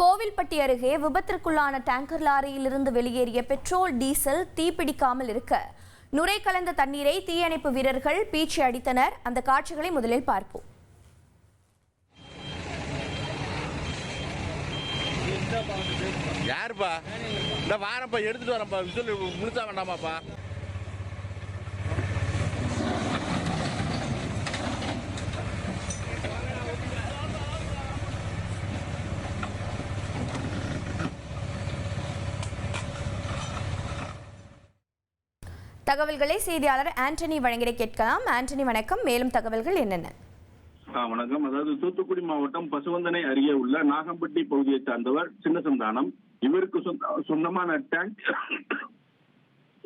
கோவில்பட்டி அருகே விபத்திற்குள்ளான டேங்கர் லாரியிலிருந்து வெளியேறிய petrol diesel தீப்பிடிக்காமல் இருக்க. நுரை கலந்த தண்ணீரை தீயணைப்பு வீரர்கள் பீச்சி அடித்தனர். அந்த காட்சிகளை முதலில் பார்ப்போம். யாருப்பா? இந்த வாரப்பா எடுத்துட்டு வரேன்ப்பா. விசில் முழுசா வேண்டாமாப்பா. தகவல்களை செய்தியாளர் ஆண்டனி வழங்கிட கேட்கலாம். ஆண்டனி வணக்கம். மேலும் தகவல்கள் என்னென்ன? வணக்கம். அதாவது தூத்துக்குடி மாவட்டம் பசுவந்தனை அருகே உள்ள நாகம்பட்டி பகுதியை சார்ந்தவர் சின்னசந்தானம். இவருக்கு சொந்தமான டேங்க்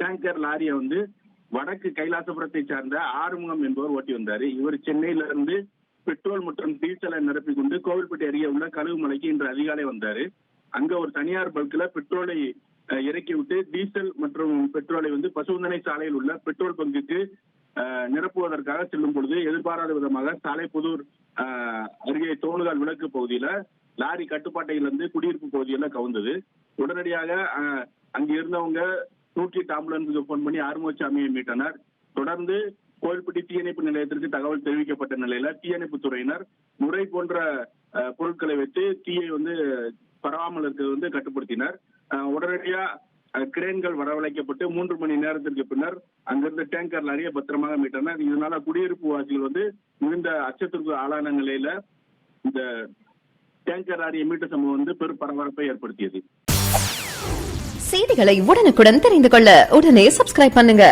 டேங்கர் லாரியை வந்து வடக்கு கைலாசபுரத்தை சார்ந்த ஆறுமுகம் என்பவர் ஓட்டி வந்தார். இவர் சென்னையில இருந்து பெட்ரோல் மற்றும் டீசலை நிரப்பிக் கொண்டு கோவில்பட்டி அருகே உள்ள கழுவுமலைக்கு இன்று அதிகாலை வந்தாரு. அங்க ஒரு தனியார் பல்க்ல பெட்ரோலை இறக்கிவிட்டு டீசல் மற்றும் பெட்ரோலை வந்து பசுவந்தனை சாலையில் உள்ள பெட்ரோல் பங்குக்கு நிரப்புவதற்காக செல்லும் பொழுது எதிர்பாராத விதமாக சாலை புதூர் அருகே தோணுகால் விளக்கு பகுதியில லாரி கட்டுப்பாட்டை இழந்து குடியிருப்பு பகுதியில கவுந்தது. உடனடியாக அங்க இருந்தவங்க நூற்றி எட்டு ஆம்புலன்ஸுக்கு போன் பண்ணி ஆறுமுகசாமியை மீட்டனர். தொடர்ந்து கோயில்பட்டி தீயணைப்பு நிலையத்திற்கு தகவல் தெரிவிக்கப்பட்ட நிலையில தீயணைப்பு துறையினர் முறை போன்ற பொருட்களை வைத்து தீயை வந்து பரவாமல் இருக்கிறது வந்து கட்டுப்படுத்தினர். உடனடியா கிரேன்கள் வரவழைக்கப்பட்டு மூன்று மணி நேரத்திற்கு பின்னர் அங்கிருந்து டேங்கர் லாரியை பத்திரமாக மீட்டனர். இதனால குடியிருப்பு வாசிகள் வந்து மிகுந்த அச்சத்திற்கு ஆளான நிலையில இந்த டேங்கர் லாரியை மீட்ட சம்பவம் வந்து பெரும் பரபரப்பை ஏற்படுத்தியது. செய்திகளை உடனுக்குடன் தெரிந்து கொள்ள உடனே சப்ஸ்கிரைப் பண்ணுங்க.